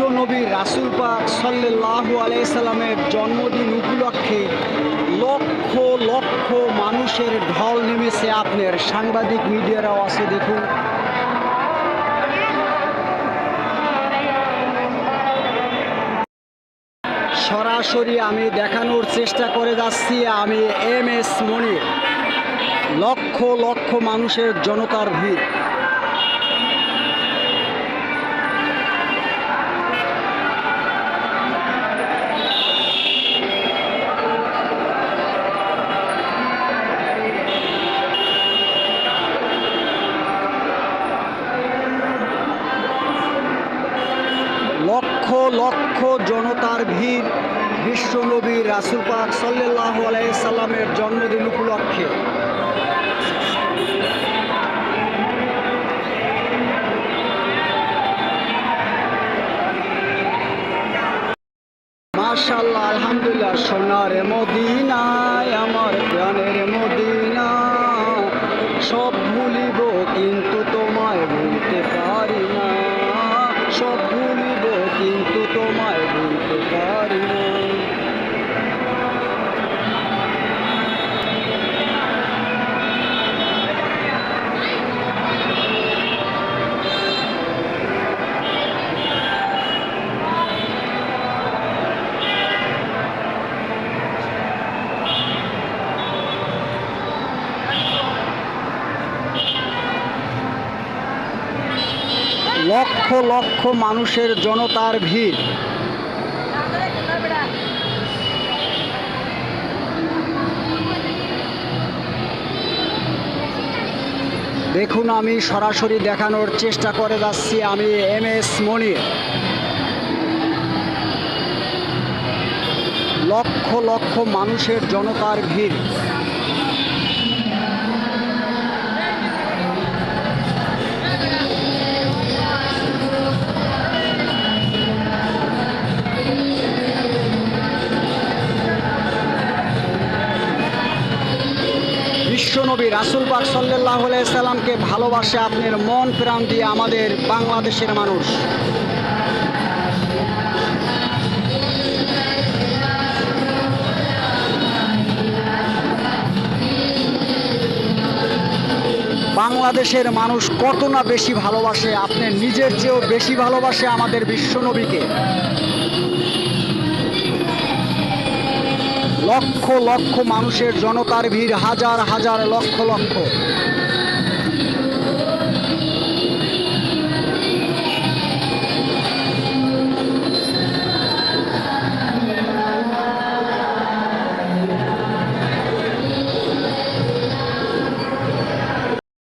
নবী রাসুল পাক সাল্লাহ আলাইসাল্লামের জন্মদিন উপলক্ষে লক্ষ লক্ষ মানুষের ঢল নেমেছে আপনার সাংবাদিক মিডিয়ারাও আছে দেখুন। সরাসরি আমি দেখানোর চেষ্টা করে যাচ্ছি, আমি এম এস মনির। লক্ষ লক্ষ মানুষের জনতার ভিড়। লক্ষ লক্ষ জনতার ভিড় বিশ্বনবী রাসুল পাক সাল্লাহ আলাইসাল্লামের জন্মদিন উপলক্ষে। মাশাল্লাহ আলহামদুলিল্লাহ, সোনার মদিনায় আমার প্রাণের মদিনা। লক্ষ লক্ষ মানুষের জনতার ভিড়। দেখুন, আমি সরাসরি দেখানোর চেষ্টা করে যাচ্ছি। আমি এম এস মনির। লক্ষ লক্ষ মানুষের জনতার ভিড়। বিশ্বনবী রাসুল পাক সাল্লাহ সাল্লামকে ভালোবাসে, আপনার মন প্রাণ দিয়ে আমাদের বাংলাদেশের মানুষ। বাংলাদেশের মানুষ কত না বেশি ভালোবাসে আপনি নিজের চেয়েও বেশি ভালোবাসে আমাদের বিশ্বনবীকে। লক্ষ লক্ষ মানুষের জনতার ভিড় হাজার হাজার লক্ষ লক্ষ।